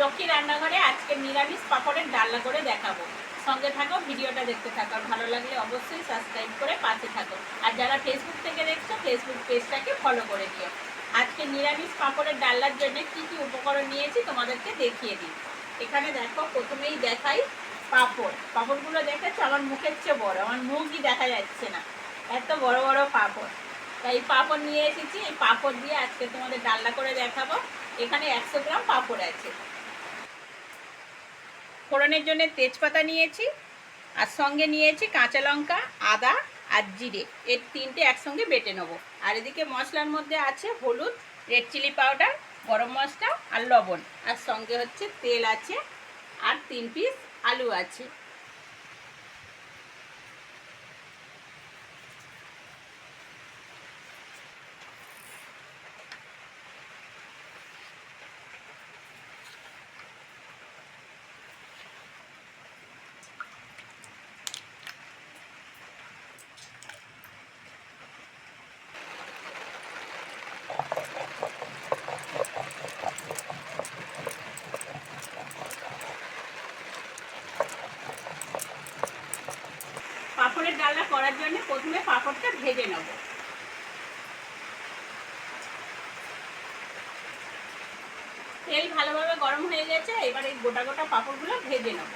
লক্ষ্মী রান্নাঘরে আজকে নিরামিষ পাপড়ের ডালনা করে দেখাবো। সঙ্গে থাকো, ভিডিওটা দেখতে থাকো। আর ভালো লাগলে অবশ্যই সাবস্ক্রাইব করে পাশে থাকো। আর যারা ফেসবুক থেকে দেখছ ফেসবুক পেজটাকে ফলো করে দিও। আজকে নিরামিষ পাপড়ের ডালনার জন্য কি কি উপকরণ নিয়েছি তোমাদেরকে দেখিয়ে দিই। এখানে দেখো, প্রথমেই দেখাই পাপড়। পাপড়গুলো দেখেছ? আমার মুখের চেয়ে বড়। আমার মুখই দেখা যাচ্ছে না। এত বড় বড় পাপড়। তাই পাপড় নিয়ে এসেছি। এই পাপড় দিয়ে আজকে তোমাদের ডালনা করে দেখাবো। এখানে একশো গ্রাম পাপড় আছে। ফোড়নের জন্য তেজপাতা নিয়েছি, আর সঙ্গে নিয়েছি কাঁচা লঙ্কা, আদা আর জিরে। এর তিনটে একসঙ্গে বেটে নেব। আর এদিকে মশলার মধ্যে আছে হলুদ, রেড চিলি পাউডার, গরম মশলা আর লবণ। আর সঙ্গে হচ্ছে তেল আছে, আর তিন পিস আলু আছে পাঁপড়ের ডালনা করার জন্য প্রথমে পাঁপড়টা ভেজে নেব। তেল ভালোভাবে গরম হয়ে গেছে, এবার এই গোটা গোটা পাঁপড়গুলো ভেজে নেব।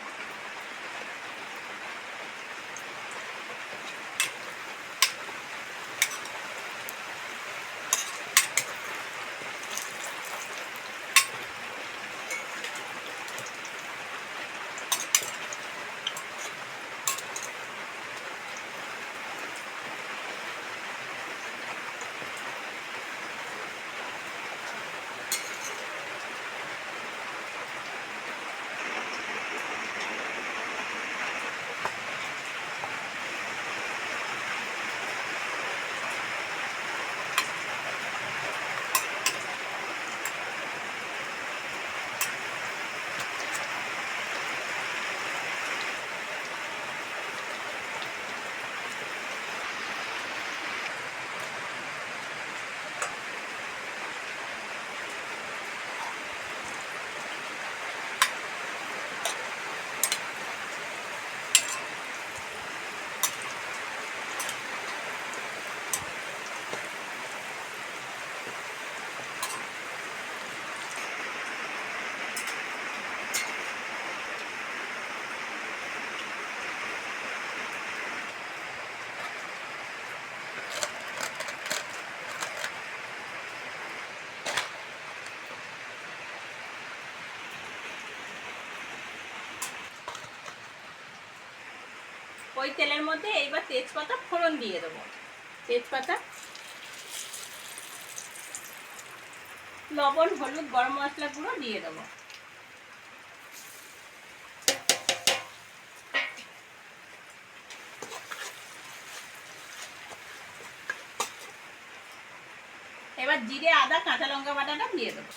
ওই তেলের মধ্যে এইবার তেজপাতা ফোড়ন দিয়ে দেবো। তেজপাতা, লবণ, হলুদ, গরম মশলা গুঁড়ো দিয়ে দেবো। এবার জিরে, আদা, কাঁচা লঙ্কা বাটাটা দিয়ে দেবো।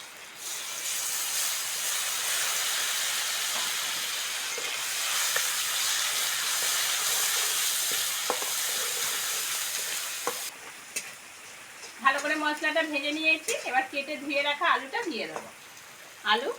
মশলাটা ভেজে নিয়েছি। এবার কেটে ধুয়ে রাখা আলুটা দিয়ে দেবো। আলু।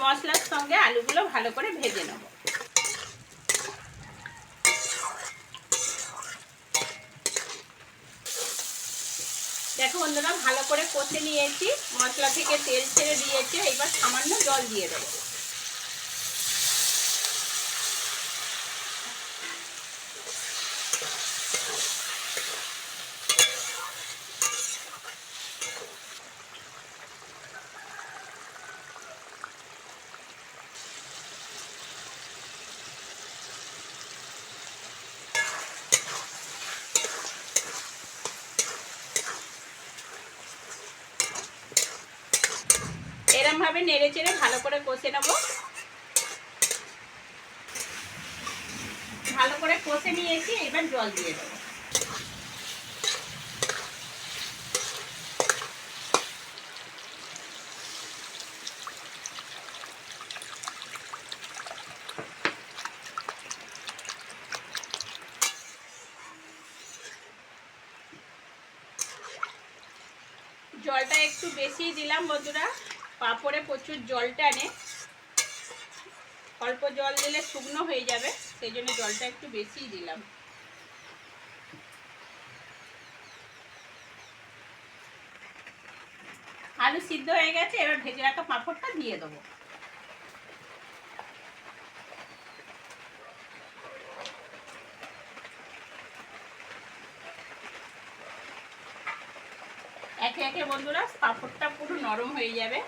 মশলার সঙ্গে আলুগুলো ভালো করে ভেজে নেব। দেখো বন্ধুরা, ভালো করে কষে নিয়েছি। মশলা থেকে তেল ছেড়ে দিয়েছে এবার সামান্য জল দিয়ে দেবো। এভাবে নেড়ে চেড়ে ভালো করে কষে নেব। ভালো করে কষে নিয়েছি, এবার জল দিয়ে দেবো। জলটা একটু বেশি দিলাম বন্ধুরা। পাঁপড়ে প্রচুর জল টানে। অল্প জল দিলে শুকনো হয়ে যাবে, সেই জন্য জলটা একটু বেশিই দিলাম। আলু সিদ্ধ হয়ে গেছে, এবার ভেজে রাখা পাঁপড়টা দিয়ে দেবো। একে একে বন্ধুরা, পাঁপড়টা পুরো নরম হয়ে যাবে।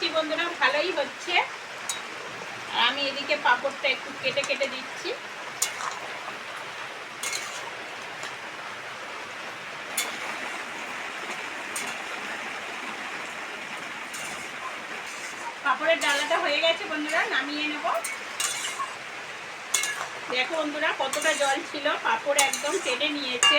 মিষ্টি বন্ধুরা, ভালোই হচ্ছে। আর আমি এদিকে পাঁপড়টা একটু কেটে কেটে দিচ্ছি। পাঁপড়ের ডালাটা হয়ে গেছে বন্ধুরা, নামিয়ে নেব। দেখো বন্ধুরা, কতটা জল ছিল, পাঁপড় একদম টেনে নিয়েছে।